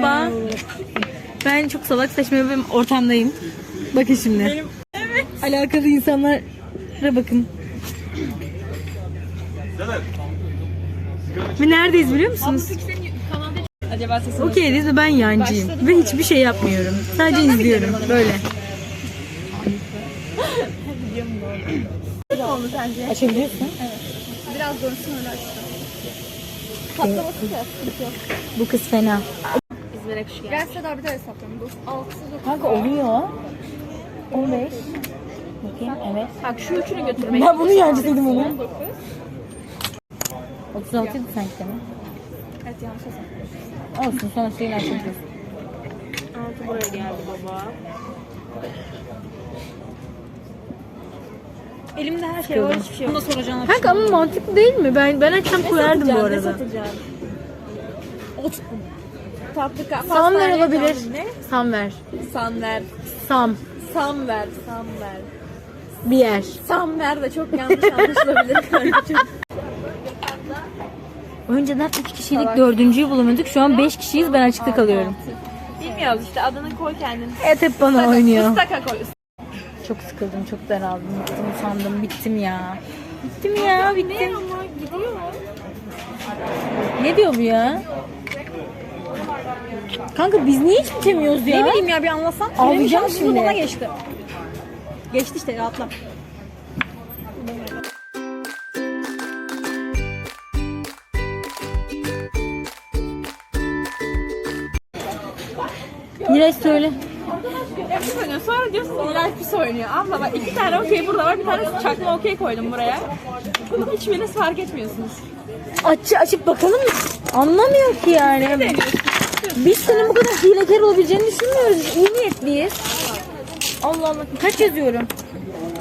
Merhaba. Ben çok salak saçma bir ortamdayım. Bakın şimdi. Alakalı insanlara bakın. Ve neredeyiz biliyor musunuz? Acaba sesim Okey'deyiz ve ben yancıyım. Ve hiçbir şey yapmıyorum. Sadece izliyorum. Böyle. oldu sence? Açabiliyorsun. Biraz dönsün öyle sıkıntı yok. Bu kız fena. İzmir'e kuş geldi. Gelse daha bir daha hesaplayalım. 6'sı 9. Kanka oluyor. 15. Bakayım evet. Bak şu üçünü götürmek. Ben bunu yancısıydım onu. 36 idi sanki değil mi? Evet yanlış hesap. Olsun sonuçta yine açabiliyorsun. 6 buraya geldi baba. Elimde her şey var hiçbir şey yok. Bunu da soracağım. Kanka ama mantıklı değil mi? Ben ben açsam koyardım bu arada. satacaksın? Ot. Tatlı ka- Sam ver pastane olabilir. canım, Ne? Sam ver. Samver. Sam. Samver. Samver. Bir yer. Samver de çok yanlış anlaşılabilir Önceden 3 kişiydik dördüncüyü bulamıyorduk. Şu an 5 kişiyiz ben açıkta kalıyorum. Bilmiyoruz işte adını koy kendin. Evet hep bana oynuyor. Istaka koy. Çok sıkıldım, çok daraldım. Bittim sandım, bittim ya. Bittim ya, bittim. ama gidiyor. Ne diyor bu ya? Kanka biz niye hiç bitemiyoruz ya? Ne bileyim ya bir anlatsan. Ağlayacağım şimdi. Bana geçti. Geçti işte rahatla. Miraç söyle. Pis oynuyor. Sonra diyorsun İlay pis oynuyor. Abla bak iki tane okey burada var. Bir tane çakma okey koydum buraya. Bunu hiçbiriniz fark etmiyorsunuz. Aç, açıp bakalım mı? Anlamıyor ki yani. Biz senin bu kadar hilekar olabileceğini düşünmüyoruz. İyi niyetliyiz. Allah Allah. Kaç yazıyorum?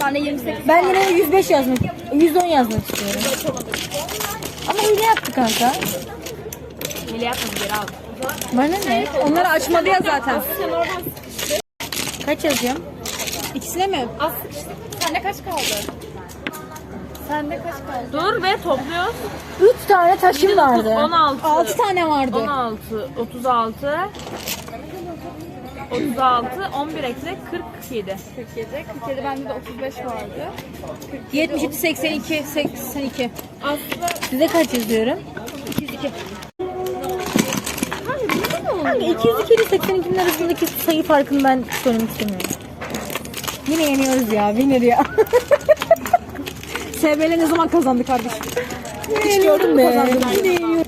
Ben de 28 Ben yine 105 yazmak, 110 yazmak istiyorum. Ama hile yaptı kanka. Hile yapmadım geri aldım. Bana ne? Onları açmadı ya zaten. Kaç yazacağım? İkisine mi? Az sıkıştık. Sende kaç kaldı? Sende kaç kaldı? Dur ve topluyoruz. 3 tane taşım vardı. 16. 6 tane vardı. 16, 36, 36, 11 ekle 47. 47, 47 bende de 35 vardı. 77, 82, 82. Aslında Size kaç yazıyorum? 202. Kanka 202 ile 82'nin arasındaki sayı farkını ben söylemek istemiyorum. Yine yeniyoruz ya. Winner ya. SBL ne zaman kazandı kardeşim? Hiç gördün be. Yine yeniyorum.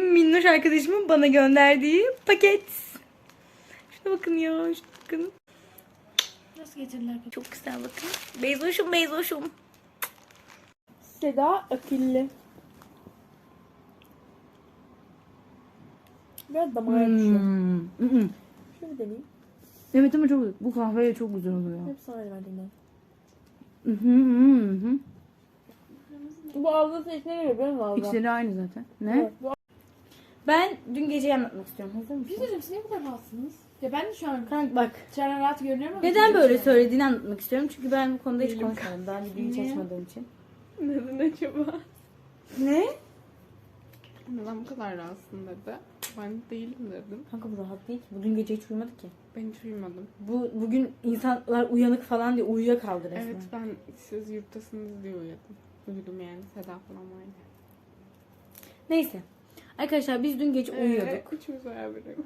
Minnoş arkadaşımın bana gönderdiği paket. Şuna bakın ya. Şuna bakın. Nasıl getirdiler? Çok güzel bakın. Beyzoşum beyzoşum. Seda Akilli. Biraz düşüyor. Hmm. Hı hı. Şöyle deneyeyim. Evet ama çok bu kahve çok güzel oluyor. Hep sana verdiğinden. Hı hı hı hı. Bu ağzı içine geliyor benim ağzım. İçleri aynı zaten. Ne? Ben dün geceyi anlatmak istiyorum. Hazır mısın? Bir şey siz niye bu kadar rahatsınız? Ya ben de şu an Kanka bak. Çaren rahat görünüyorum ama. Neden böyle söylediğini anlatmak istiyorum. Çünkü ben bu konuda hiç konuşmadım. Daha videoyu hiç açmadığım için. Neden acaba? Ne? Neden bu kadar rahatsın dedi. Ben değilim dedim. Kanka bu rahat değil ki. Bugün gece hiç uyumadık ki. Ben hiç uyumadım. Bu bugün insanlar uyanık falan diye uyuyakaldı resmen. Evet ben siz yurttasınız diye uyudum. Uyudum yani Seda falan vardı. Neyse. Arkadaşlar biz dün gece uyuyorduk. Ee, üçümüz beraberim.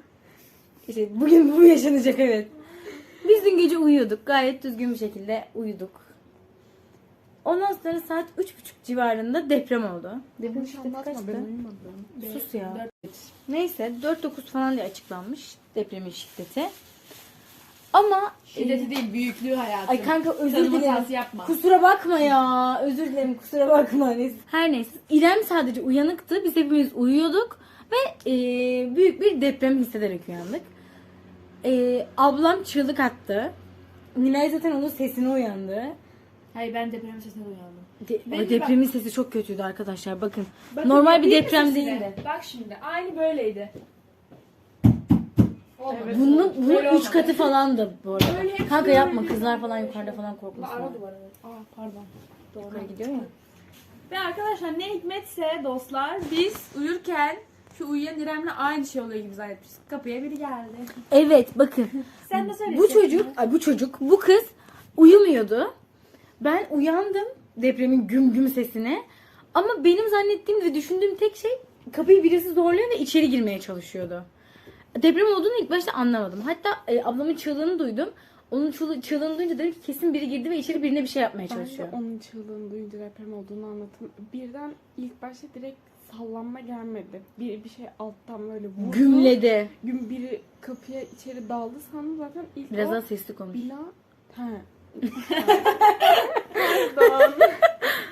İşte bugün bu yaşanacak evet. Biz dün gece uyuyorduk. Gayet düzgün bir şekilde uyuduk. Ondan sonra saat üç buçuk civarında deprem oldu. Deprem şiddeti kaçtı? Sus ya. Neyse 4-9 falan diye açıklanmış depremin şiddeti. Ama Şiddeti değil büyüklüğü hayatım. Ay kanka özür dilerim. yapma. Kusura bakma ya. Özür dilerim kusura bakma. Neyse. Her neyse. İrem sadece uyanıktı. Biz hepimiz uyuyorduk. Ve e, büyük bir deprem hissederek uyandık. E, ablam çığlık attı. Nilay zaten onun sesine uyandı. Hayır ben deprem sesine uyandım. De- Benim o depremin sesi çok kötüydü arkadaşlar. Bakın. Bakın, Normal bir deprem sesi de? değildi. Bak şimdi aynı böyleydi. Evet. Bunun, bunun Böyle üç olmadı. katı falandı bu arada. Böyle hepsi Kanka böyle yapma değil. kızlar falan yukarıda falan korkmasın. Ara duvara. Aa pardon. Doğru gidiyor ya. Ve arkadaşlar ne hikmetse dostlar biz uyurken Şu uyuyan İrem'le aynı şey oluyor gibi zannetmişiz. Kapıya biri geldi. Evet bakın. Sen de söyle. Bu çocuk, ay bu çocuk, bu kız uyumuyordu. Ben uyandım depremin güm güm sesine. Ama benim zannettiğim ve düşündüğüm tek şey kapıyı birisi zorluyor ve içeri girmeye çalışıyordu. Deprem olduğunu ilk başta anlamadım. Hatta e, ablamın çığlığını duydum. Onun çığlığı- çığlığını duyunca dedim ki kesin biri girdi ve içeri birine bir şey yapmaya Ben de çalışıyor. onun çığlığını duyunca deprem olduğunu anlatın. Birden ilk başta direkt sallanma gelmedi. Bir, bir şey alttan böyle vurdu. Gümledi. Gün biri kapıya içeri daldı sandım zaten ilk Biraz o daha sesli konuş. bina... He.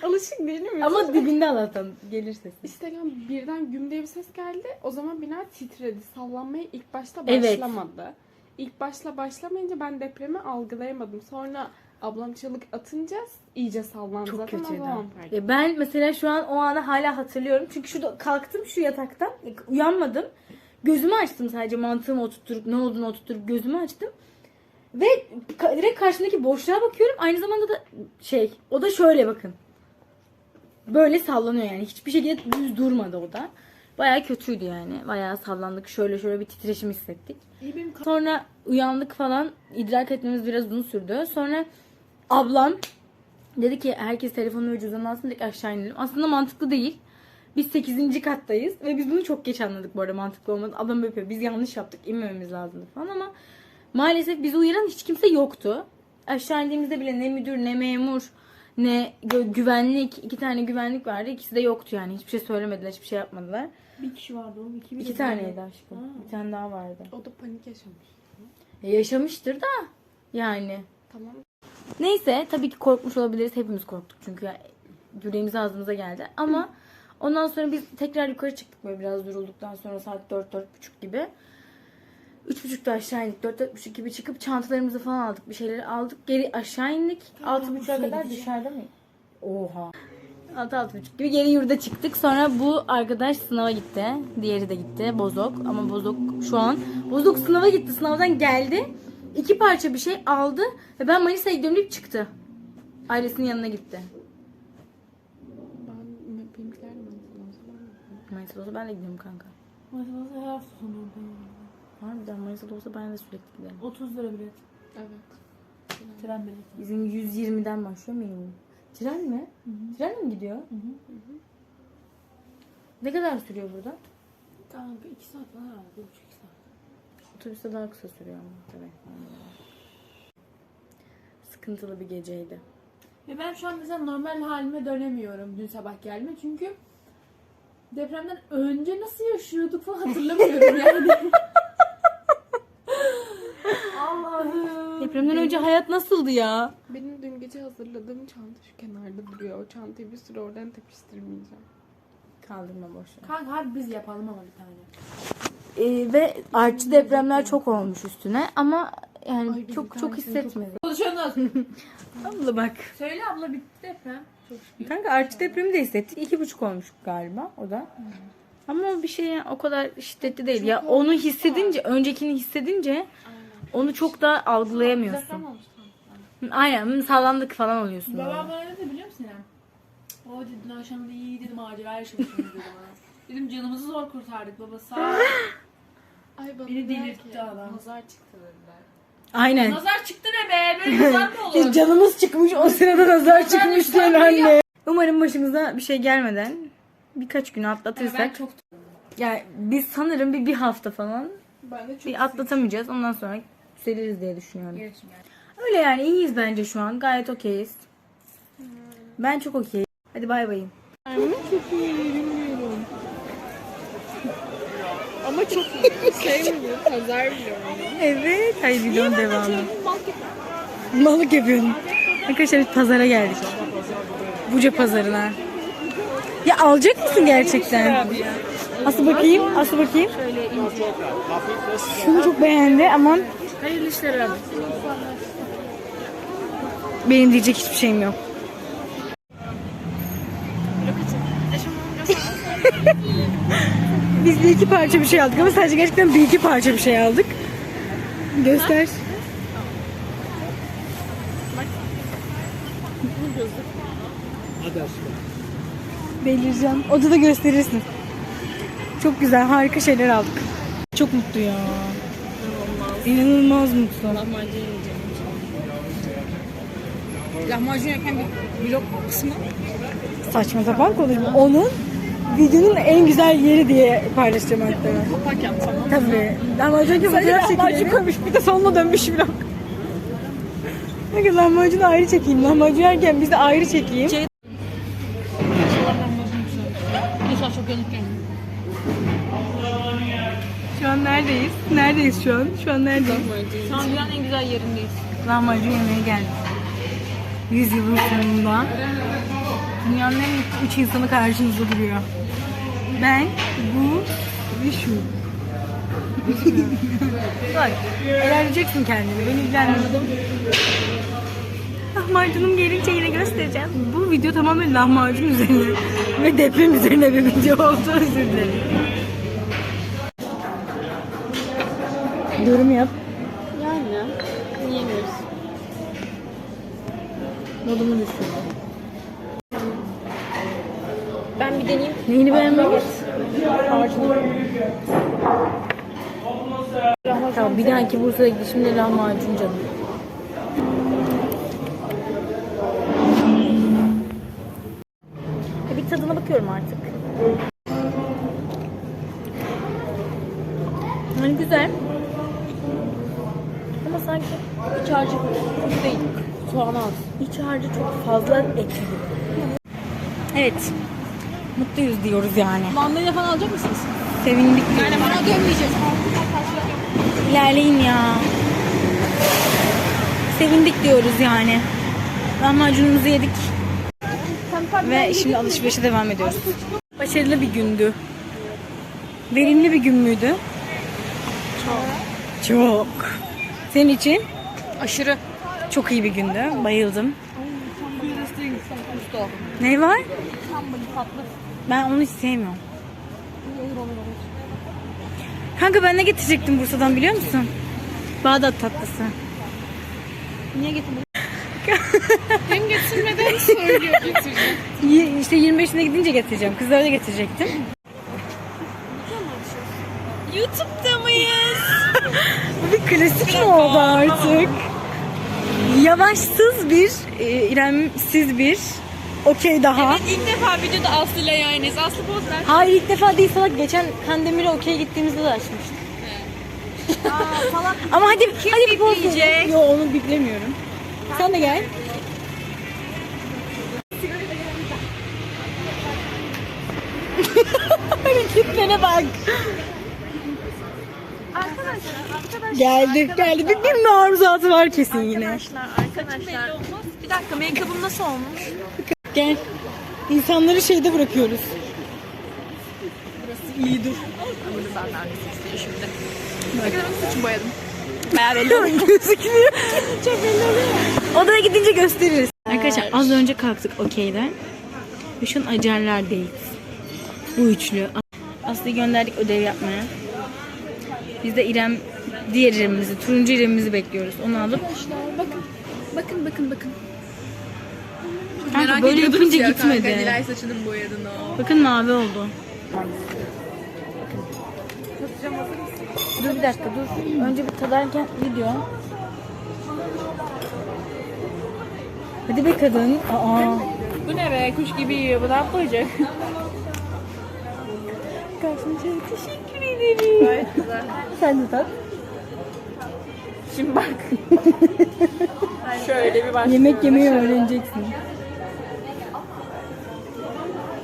Alışık değilim ya. Ama dibinde Allah'tan gelir sesi. İşte yani birden güm diye bir ses geldi. O zaman bina titredi. Sallanmaya ilk başta Evet. başlamadı. İlk başla başlamayınca ben depremi algılayamadım. Sonra ablam çığlık atınca iyice sallandı Çok zaten. kötüydü. O zaman fark ettim. Ya ben mesela şu an o anı hala hatırlıyorum. Çünkü şurada kalktım şu yataktan. Uyanmadım. Gözümü açtım sadece mantığımı oturtturup ne olduğunu oturtturup gözümü açtım. Ve direkt karşımdaki boşluğa bakıyorum. Aynı zamanda da şey o da şöyle bakın. Böyle sallanıyor yani. Hiçbir şekilde düz durmadı o da. Bayağı kötüydü yani. Bayağı sallandık. Şöyle şöyle bir titreşim hissettik. Sonra uyandık falan. idrak etmemiz biraz uzun sürdü. Sonra ablam dedi ki herkes telefonu ve cüzdanını alsın dedik aşağı inelim. Aslında mantıklı değil. Biz 8. kattayız ve biz bunu çok geç anladık bu arada mantıklı olmadı. Böyle yapıyor. Biz yanlış yaptık. inmememiz lazımdı falan ama maalesef bizi uyaran hiç kimse yoktu. Aşağı indiğimizde bile ne müdür ne memur ne gö- güvenlik iki tane güvenlik vardı. İkisi de yoktu yani. Hiçbir şey söylemediler, hiçbir şey yapmadılar. bir kişi vardı oğlum. İki, İki taneydi aşkım. Bir tane daha vardı. O da panik yaşamış. E, yaşamıştır da yani. Tamam. Neyse tabii ki korkmuş olabiliriz. Hepimiz korktuk çünkü ya, yüreğimiz ağzımıza geldi. Ama ondan sonra biz tekrar yukarı çıktık böyle biraz durulduktan sonra saat 4-4.30 gibi. 3.30'da aşağı indik. 4-4.30 gibi çıkıp çantalarımızı falan aldık. Bir şeyleri aldık. Geri aşağı indik. 6.30'a kadar dışarıda mı? Oha. 6-6.30 gibi geri yurda çıktık. Sonra bu arkadaş sınava gitti. Diğeri de gitti. Bozok. Ama Bozok şu an. Bozok sınava gitti. Sınavdan geldi. İki parça bir şey aldı. Ve ben Manisa'ya gidiyorum deyip çıktı. Ailesinin yanına gitti. Ben benimkiler de Manisa'da olsa ben de gidiyorum kanka. Mesela her hafta sonu. Harbiden Manisa'da olsa ben de sürekli giderim. 30 lira bilet. Evet. Tren bileti. Bizim 120'den başlıyor minimum. Tren mi? Tren mi gidiyor? Ne kadar sürüyor burada? Kanka 2 saat falan herhalde. 1,5 saat. Otobüste daha kısa sürüyor ama tabii. Sıkıntılı bir geceydi. Ve ben şu an mesela normal halime dönemiyorum dün sabah gelme çünkü depremden önce nasıl yaşıyorduk falan hatırlamıyorum yani. Depremden önce hayat nasıldı ya? Benim dün gece hazırladığım çanta şu kenarda duruyor. O çantayı bir süre oradan tepiştirmeyeceğim. Kaldırma boşver. Kanka hadi biz yapalım ama bir tane. Ee, ve artçı depremler çok olmuş üstüne ama yani Ay, bir çok çok tanesini hissetmedim. Konuşuyorsunuz. Abla bak. Söyle abla bitti deprem. Çok şükür. Kanka artçı depremi de hissettik. İki buçuk olmuş galiba o da. Ama o bir şey o kadar şiddetli değil. ya onu hissedince, öncekini hissedince onu çok da algılayamıyorsun. Aynen sallandık falan oluyorsun. Babam bana dedi biliyor musun İrem? O dedi dün akşam da iyi dedi macera yaşamışsınız dedi bana. Dedim canımızı zor kurtardık baba sağ ol. Ay bana Beni delirtti ki, adam. Nazar çıktı dediler. Aynen. Nazar çıktı ne be? Böyle nazar mı olur? Canımız çıkmış o sırada nazar çıkmış diyen anne. Umarım başımıza bir şey gelmeden birkaç gün ben atlatırsak. çok Yani biz sanırım bir, bir hafta falan Ben de çok bir atlatamayacağız. Ondan sonra düzeliriz diye düşünüyorum. yani. Öyle yani iyiyiz bence şu an. Gayet okeyiz. Ben çok okeyim. Hadi bay bayım. Ama çok şey mi bu? Pazar biliyorum. Evet. Hayır videonun devamı. Balık yapıyorum. Arkadaşlar biz pazara geldik. Buca pazarına. Ya alacak mısın gerçekten? Asıl bakayım, asıl bakayım. Şunu çok beğendi ama Hayırlı işler abi. benim diyecek hiçbir şeyim yok. Biz bir iki parça bir şey aldık ama sadece gerçekten bir iki parça bir şey aldık. Göster. Belireceğim. Odada gösterirsin. Çok güzel, harika şeyler aldık. Çok mutlu ya. İnanılmaz mutlu. Lahmacun yiyeceğim. Lahmacun yerken bir vlog kısmı. Saçma sapan konuşma. Onun videonun en güzel yeri diye paylaşacağım hatta. Kapak yapsam. Tabii. Lahmacun Sadece fotoğraf çekilelim. koymuş bir de sonuna dönmüş vlog. Bakın lahmacunu ayrı çekeyim. Lahmacun yerken biz de ayrı çekeyim. Şey- neredeyiz? Neredeyiz şu an? Şu an neredeyiz? Şu an dünyanın en güzel yerindeyiz. Lahmacun yemeye geldik. 100 yılın sonunda. Dünyanın en üç insanı karşımızda duruyor. Ben, bu ve şu. Bak, ilerleyeceksin kendini. Beni ilgilendirdim. Lahmacunum gelince yine göstereceğim. Bu video tamamen lahmacun üzerine ve deprem üzerine bir video oldu. Özür dilerim. Yorum yap. Yani yiyemiyoruz. Modumu düşün. Ben bir deneyeyim. Neyini beğenmedin? Tamam bir dahaki Bursa'ya gidişimde lahmacun canım. Bir tadına bakıyorum artık. Hani güzel. Ama sanki iç harcı çok değil. Soğan az. İç harcı çok fazla ekli gibi. Evet. Mutluyuz diyoruz yani. Mandalina falan alacak mısınız? Sevindik. Yani bana dönmeyeceğiz. İlerleyin ya. Sevindik diyoruz yani. Lahmacunumuzu yedik. Ve şimdi alışverişe devam ediyoruz. Başarılı bir gündü. Verimli bir gün müydü? Çok. Çok. Senin için? Aşırı. Çok iyi bir gündü. Bayıldım. Ne var? Ben onu hiç sevmiyorum. Kanka ben ne getirecektim Bursa'dan biliyor musun? Bağdat tatlısı. Niye getirdin? Hem getirmeden söylüyor getireceğim. İşte 25'ine gidince getireceğim. Kızlara da getirecektim. YouTube'da mıyız? Bu bir klasik mi oldu artık? Yavaşsız bir, e, İremsiz bir, okey daha. Evet ilk defa videoda Aslı ile yayınız. Aslı poz ver. Hayır ilk defa değil salak. Geçen Kandemir'e okey gittiğimizde de açmıştık. Ama hadi hadi bir poz ver. Yo onu biplemiyorum. Sen de gel. Hareketlere bak. Geldi, geldi. Bir, bir maruzatı var kesin yine. Arkadaşlar, arkadaşlar. Bir dakika make-up'ım nasıl olmuş? Gel. İnsanları şeyde bırakıyoruz. İyi dur. Ben neredeyse şimdi. Ne kadar saçımı boyadım. Bayağı belli oluyor. Gözükmüyor. Çok belli oluyor. Odaya gidince gösteririz. Arkadaşlar az önce kalktık okeyden. Ve şu an acarlardayız. Bu üçlü. Aslı'yı gönderdik ödev yapmaya. Biz de İrem, diğer İrem'imizi, turuncu İrem'imizi bekliyoruz. Onu alıp Bakın. Bakın bakın bakın. Kanka böyle yapınca gitmedi. Nilay saçını boyadın o. Bakın mavi oldu. Dur bir dakika dur. Önce bir tadarken video. Hadi be kadın. Aa. Bu ne be? Kuş gibi yiyor. Bu ne yapacak? Karşınca teşekkür ederim. Gayet güzel. Sen de tat. Şimdi bak. Şöyle bir başlıyor. Yemek yemeyi öğreneceksin.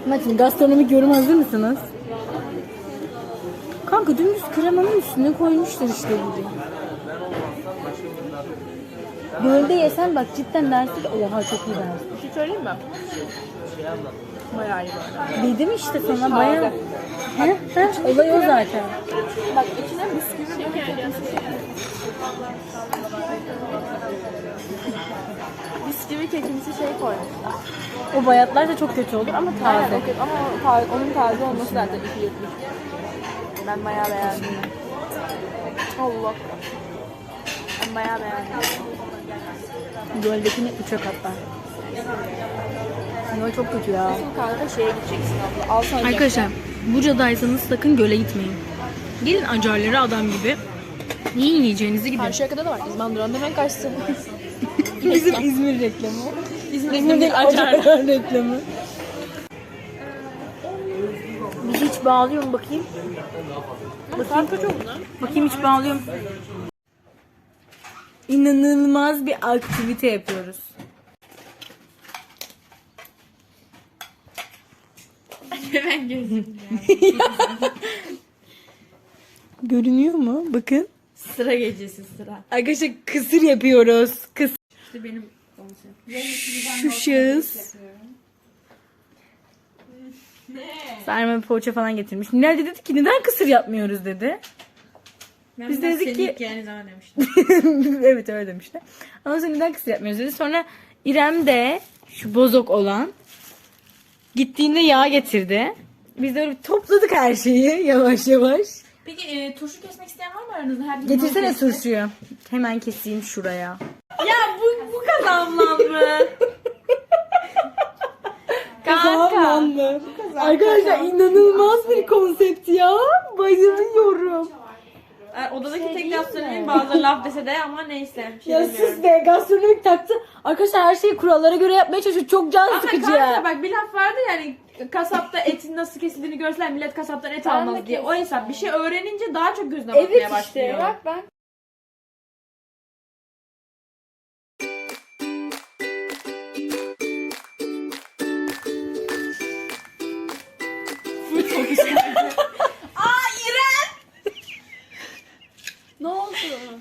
Şimdi gastronomik yorum hazır mısınız? Kanka dümdüz kremanın üstüne koymuşlar işte bunu. Böyle yesen bak cidden dersin ki oha çok iyi dersin. Bir şey söyleyeyim mi? Bayağı iyi. Dedim işte sana bayağı. He? He? Olay o zaten. Bak içine bisküvi böyle Bisküvi kekimsi şey koymuşlar. O bayatlar da çok kötü olur ama Aynen, taze. okey. ama o ta- onun taze olması zaten iki yutmuş. Ben bayağı beğendim. Allah. Ben bayağı beğendim. Göldekini üçe katlar. Yo çok kötü ya. Şimdi kahvede şeye gideceksin abla. Al sana Arkadaşlar Buca'daysanız sakın göle gitmeyin. Gelin acarları adam gibi. Yiyin yiyeceğinizi gidin. Karşıyaka'da da var. İzman Duran'da hemen karşısı. Bizim İzmir reklamı. İzmir'de bir acar. acar reklamı. Bir hiç bağlıyor mu bakayım? Saat kaç oldu? Bakayım hiç bağlıyorum. İnanılmaz bir aktivite yapıyoruz. Hemen gözüm. Görünüyor mu? Bakın. Sıra gecesi sıra. Arkadaşlar kısır yapıyoruz. Kısır. İşte benim Şu şahıs. Sarma poğaça falan getirmiş. Nilay dedi ki neden kısır yapmıyoruz dedi. Ben Biz dedik ki-. Yani zaman demiştim. evet öyle demişler. Ama sonra neden kısır yapmıyoruz dedi. Sonra İrem de şu bozok olan gittiğinde yağ getirdi. Biz de öyle bir topladık her şeyi yavaş yavaş. Peki e, turşu kesmek isteyen var mı aranızda? Her gün Getirsene turşuyu. Hemen keseyim şuraya. Ya bu, bu kazanmam mı? Kanka. Arkadaşlar inanılmaz bir konsept ya. Bayılıyorum. Yani odadaki tek gastronomi bazıları laf dese de ama neyse. Bir şey Ya demiyorum. sus be gastronomik taktı. Arkadaşlar her şeyi kurallara göre yapmaya çalışıyor. Çok can Ama sıkıcı. kanka bak bir laf vardı yani kasapta etin nasıl kesildiğini görseler millet kasaptan et almaz diye. O hesap bir şey öğrenince daha çok gözüne Evet batmaya işte, başlıyor. Bak ben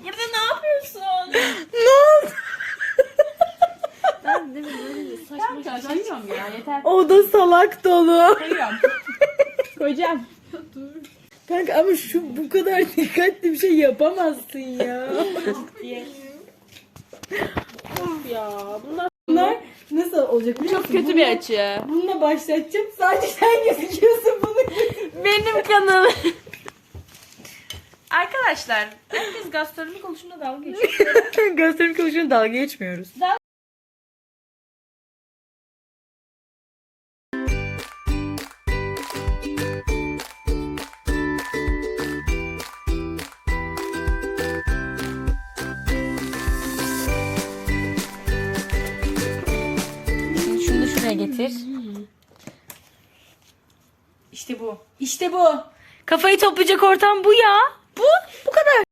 Burada ne yapıyorsun? ne oldu? Ben de böyle saçma koyuyorum ya yeter. O da salak dolu. Koyacağım. Kanka ama şu bu kadar dikkatli bir şey yapamazsın ya. ya bunlar Bunlar nasıl olacak biliyor çok kötü bir açı. Bununla başlatacağım. Sadece sen gözüküyorsun bunu. Benim kanalım. Arkadaşlar herkes gastronomi konusunda dalga geçiyor. Gastronomik konuşuna dalga geçmiyoruz. Şimdi şunu da şuraya getir. İşte bu. İşte bu. Kafayı toplayacak ortam bu ya. Bu. Bu kadar.